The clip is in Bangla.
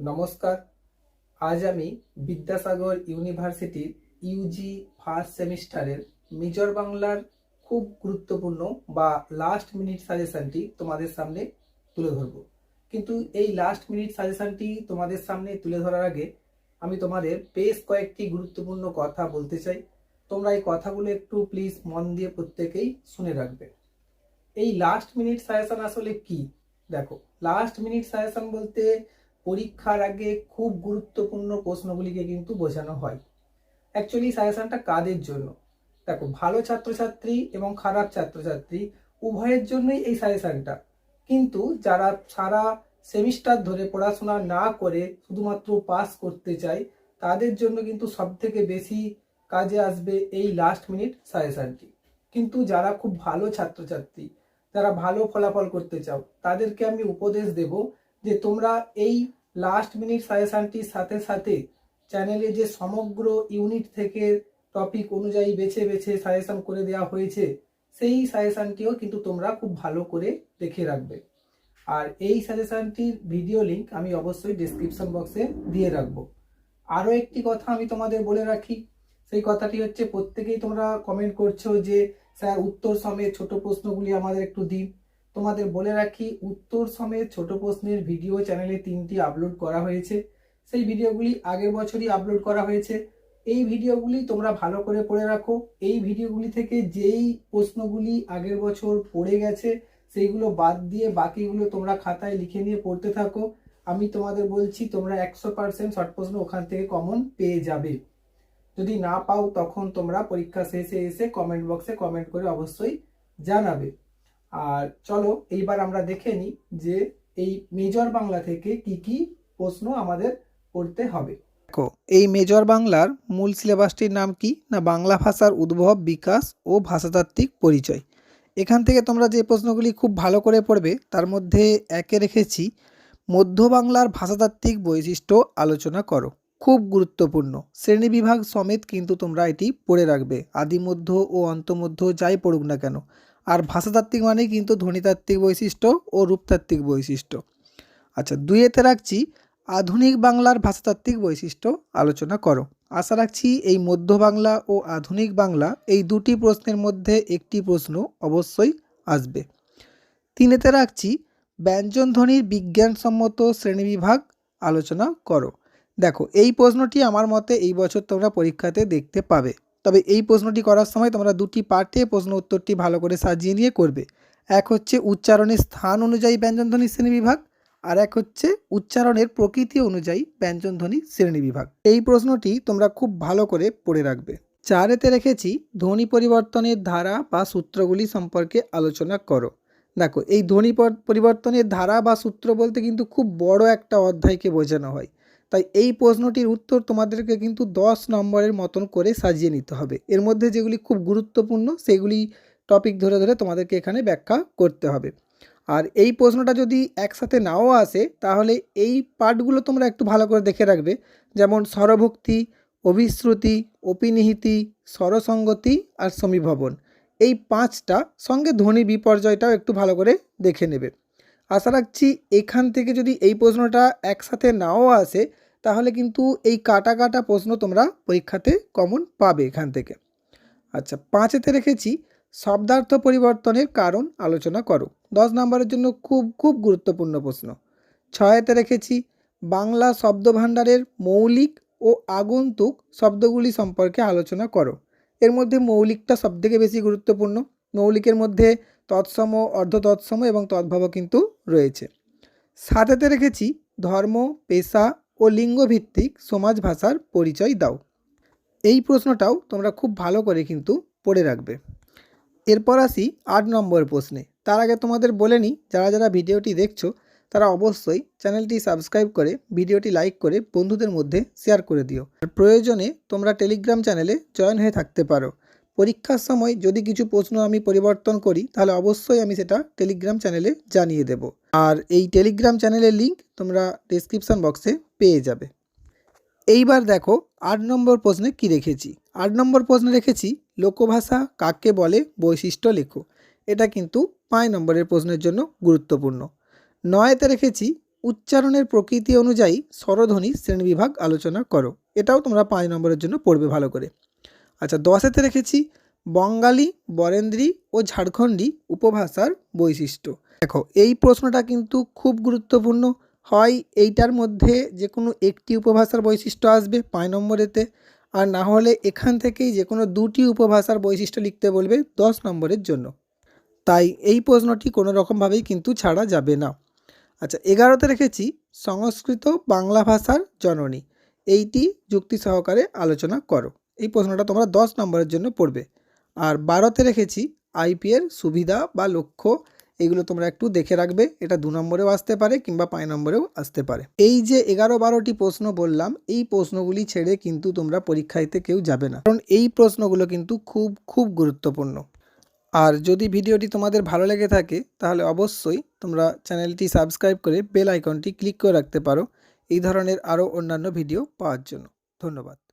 নমস্কার। আজ আমি বিদ্যাসাগর ইউনিভার্সিটির ইউজি ফার্স্ট সেমিস্টারের মেজর বাংলার খুব গুরুত্বপূর্ণ বা লাস্ট মিনিট সাজেশনটি তোমাদের সামনে তুলে ধরব। কিন্তু এই লাস্ট মিনিট সাজেশনটি তোমাদের সামনে তুলে ধরার আগে আমি তোমাদের বেশ কয়েকটি গুরুত্বপূর্ণ কথা বলতে চাই। তোমরা এই কথাগুলো একটু প্লিজ মন দিয়ে প্রত্যেকেই শুনে রাখবে। এই লাস্ট মিনিট সাজেশন আসলে কি? দেখো লাস্ট মিনিট সাজেশন বলতে পরীক্ষার আগে খুব গুরুত্বপূর্ণ প্রশ্নগুলিকে কিন্তু বোঝানো হয়। অ্যাকচুয়ালি সাজেশনটা কাদের জন্য? দেখো, ভালো ছাত্রছাত্রী এবং খারাপ ছাত্রছাত্রী উভয়ের জন্যই এই সাজেশনটা কিন্তু যারা সারা সেমিস্টার ধরে পড়াশোনা না করে শুধুমাত্র পাস করতে চায়, তাদের জন্য কিন্তু সব থেকে বেশি কাজে আসবে এই লাস্ট মিনিট সাজেশনটি কিন্তু যারা খুব ভালো ছাত্রছাত্রী, যারা ভালো ফলাফল করতে চাও, তাদেরকে আমি উপদেশ দেব যে তোমরা এই লাস্ট মিনিট সাজেশনটির সাথে সাথে চ্যানেলে যে সমগ্র ইউনিট থেকে টপিক অনুযায়ী বেছে বেছে সাজেশন করে দেওয়া হয়েছে, সেই সাজেশনটিও কিন্তু তোমরা খুব ভালো করে দেখে রাখবে। আর এই সাজেশনটির ভিডিও লিংক আমি অবশ্যই ডিসক্রিপশন বক্সে দিয়ে রাখব। আরও একটি কথা আমি তোমাদের বলে রাখি, সেই কথাটি হচ্ছে প্রত্যেকেই তোমরা কমেন্ট করছ যে, স্যার উত্তর সমেত ছোট প্রশ্নগুলি আমাদের একটু দিন। তোমাদের বলে রাখি, উত্তর সমেত ছোট প্রশ্নের ভিডিও চ্যানেলে তিনটি আপলোড করা হয়েছে। সেই ভিডিওগুলি আগের বছরই আপলোড করা হয়েছে। এই ভিডিওগুলি তোমরা ভালো করে পড়ে রাখো। এই ভিডিওগুলি থেকে যেই প্রশ্নগুলি আগের বছর পড়ে গেছে, সেইগুলো বাদ দিয়ে বাকিগুলো তোমরা খাতায় লিখে নিয়ে পড়তে থাকো। আমি তোমাদের বলছি, তোমরা একশো পার্সেন্ট শর্ট প্রশ্ন ওখান থেকে কমন পেয়ে যাবে। যদি না পাও, তখন তোমরা পরীক্ষা শেষে এসে কমেন্ট বক্সে কমেন্ট করে অবশ্যই জানাবে। আর চলো এইবার আমরা দেখে নিই যে এই মেজর বাংলা থেকে কি কি প্রশ্ন আমাদের পড়তে হবে। দেখো, এই মেজর বাংলার মূল সিলেবাসটির নাম কি না বাংলা ভাষার উদ্ভব, বিকাশ ও ভাষাতাত্ত্বিক পরিচয়? এখান থেকে তোমরা যে প্রশ্নগুলি খুব ভালো করে পড়বে তার মধ্যে একে রেখেছি, মধ্য বাংলার ভাষাতাত্ত্বিক বৈশিষ্ট্য আলোচনা করো। খুব গুরুত্বপূর্ণ। শ্রেণীবিভাগ সমেত কিন্তু তোমরা এটি পড়ে রাখবে। আদিমধ্য ও অন্তমধ্য যাই পড়ুক না কেন আর ভাষাতাত্ত্বিক মানে কিন্তু ধ্বনিতাত্ত্বিক বৈশিষ্ট্য ও রূপতাত্ত্বিক বৈশিষ্ট্য। আচ্ছা দুইয়েতে রাখছি আধুনিক বাংলার ভাষাতাত্ত্বিক বৈশিষ্ট্য আলোচনা করো। আশা রাখছি এই মধ্য বাংলা ও আধুনিক বাংলা এই দুটি প্রশ্নের মধ্যে একটি প্রশ্ন অবশ্যই আসবে। তিনেতে রাখছি ব্যঞ্জনধ্বনির বিজ্ঞানসম্মত শ্রেণীবিভাগ আলোচনা করো। দেখো, এই প্রশ্নটি আমার মতে এই বছর তোমরা পরীক্ষাতে দেখতে পাবে। তবে এই প্রশ্নটি করার সময় তোমরা দুটি পার্টে প্রশ্ন উত্তরটি ভালো করে সাজিয়ে নিয়ে করবে। এক হচ্ছে উচ্চারণের স্থান অনুযায়ী ব্যঞ্জনধ্বনির শ্রেণীবিভাগ আর এক হচ্ছে উচ্চারণের প্রকৃতি অনুযায়ী ব্যঞ্জনধ্বনি শ্রেণীবিভাগ এই প্রশ্নটি তোমরা খুব ভালো করে পড়ে রাখবে। চারেতে রেখেছি, ধ্বনি পরিবর্তনের ধারা বা সূত্রগুলি সম্পর্কে আলোচনা করো। দেখো, এই ধ্বনি পরিবর্তনের ধারা বা সূত্র বলতে কিন্তু খুব বড় একটা অধ্যায়কে বোঝানো হয়। তাই এই প্রশ্নটির উত্তর তোমাদেরকে কিন্তু দশ নম্বরের মতন করে সাজিয়ে নিতে হবে। এর মধ্যে যেগুলি খুব গুরুত্বপূর্ণ, সেগুলি টপিক ধরে ধরে তোমাদেরকে এখানে ব্যাখ্যা করতে হবে। আর এই প্রশ্নটা যদি একসাথে নাও আসে, তাহলে এই পার্টগুলো তোমরা একটু ভালো করে দেখে রাখবে। যেমন স্বরভক্তি, অভিশ্রুতি, অপিনিহিতি, স্বরসঙ্গতি আর সমীভবন। এই পাঁচটা সঙ্গে ধ্বনি বিপর্যয়টাও একটু ভালো করে দেখে নেবে। আশা রাখছি এখান থেকে যদি এই প্রশ্নটা একসাথে নাও আসে, তাহলে কিন্তু এই কাটা কাটা প্রশ্ন তোমরা পরীক্ষাতে কমন পাবে এখান থেকে। আচ্ছা পাঁচেতে রেখেছি, শব্দার্থ পরিবর্তনের কারণ আলোচনা করো। দশ নম্বরের জন্য খুব খুব গুরুত্বপূর্ণ প্রশ্ন। ছয়েতে রেখেছি, বাংলা শব্দভাণ্ডারের মৌলিক ও আগন্তুক শব্দগুলি সম্পর্কে আলোচনা করো। এর মধ্যে মৌলিকটা সবথেকে বেশি গুরুত্বপূর্ণ। মৌলিকের মধ্যে তৎসম অর্ধ তৎসম এবং তদ্ভব কিন্তু রয়েছে। সাথেতে রেখেছি ধর্ম, পেশা ও লিঙ্গভিত্তিক সমাজ ভাষার পরিচয় দাও। এই প্রশ্নটাও তোমরা খুব ভালো করে কিন্তু পড়ে রাখবে। এরপর আসি আট নম্বর প্রশ্নে। তার আগে তোমাদের বলে নিই, যারা যারা ভিডিওটি দেখছ, তারা অবশ্যই চ্যানেলটি সাবস্ক্রাইব করে ভিডিওটি লাইক করে বন্ধুদের মধ্যে শেয়ার করে দিও। আর প্রয়োজনে তোমরা টেলিগ্রাম চ্যানেলে জয়েন হয়ে থাকতে পারো। পরীক্ষার সময় যদি কিছু প্রশ্ন আমি পরিবর্তন করি, তাহলে অবশ্যই আমি সেটা টেলিগ্রাম চ্যানেলে জানিয়ে দেব। আর এই টেলিগ্রাম চ্যানেলের লিংক তোমরা ডিসক্রিপশান বক্সে পেয়ে যাবে। এইবার দেখো, আট নম্বর প্রশ্নে কি রেখেছি? আট নম্বর প্রশ্নে রেখেছি, লোকভাষা কাকে বলে? বৈশিষ্ট্য লেখো। এটা কিন্তু পাঁচ নম্বরের প্রশ্নের জন্য গুরুত্বপূর্ণ। নয়তে রেখেছি, উচ্চারণের প্রকৃতি অনুযায়ী স্বরধ্বনি শ্রেণীবিভাগ আলোচনা করো। এটাও তোমরা পাঁচ নম্বরের জন্য পড়বে ভালো করে। আচ্ছা দশেতে রেখেছি বঙ্গালী, বরেন্দ্রী ও ঝাড়খণ্ডী উপভাষার বৈশিষ্ট্য। দেখো, এই প্রশ্নটা কিন্তু খুব গুরুত্বপূর্ণ। হয় এইটার মধ্যে যে কোনো একটি উপভাষার বৈশিষ্ট্য আসবে পাঁচ নম্বরেতে, আর না হলে এখান থেকেই যে কোনো দুটি উপভাষার বৈশিষ্ট্য লিখতে বলবে দশ নম্বরের জন্য। তাই এই প্রশ্নটি কোনো রকমভাবেই কিন্তু ছাড়া যাবে না। আচ্ছা এগারোতে রেখেছি সংস্কৃত বাংলা ভাষার জননী। এইটি যুক্তি সহকারে আলোচনা করো। এই প্রশ্নটা তোমরা দশ নম্বরের জন্য পড়বে। আর বারোতে রেখেছি আইপিএর সুবিধা বা লক্ষ্য, এগুলো তোমরা একটু দেখে রাখবে। এটা দু নম্বরেও আসতে পারে কিংবা পাঁচ নম্বরেও আসতে পারে। এই যে এগারো বারোটি প্রশ্ন বললাম, এই প্রশ্নগুলি ছেড়ে কিন্তু তোমরা পরীক্ষাতে কেউ যাবে না। কারণ এই প্রশ্নগুলো কিন্তু খুব খুব গুরুত্বপূর্ণ। আর যদি ভিডিওটি তোমাদের ভালো লেগে থাকে, তাহলে অবশ্যই তোমরা চ্যানেলটি সাবস্ক্রাইব করে বেল আইকনটি ক্লিক করে রাখতে পারো। এই ধরনের আরও অন্যান্য ভিডিও পাওয়ার জন্য। ধন্যবাদ।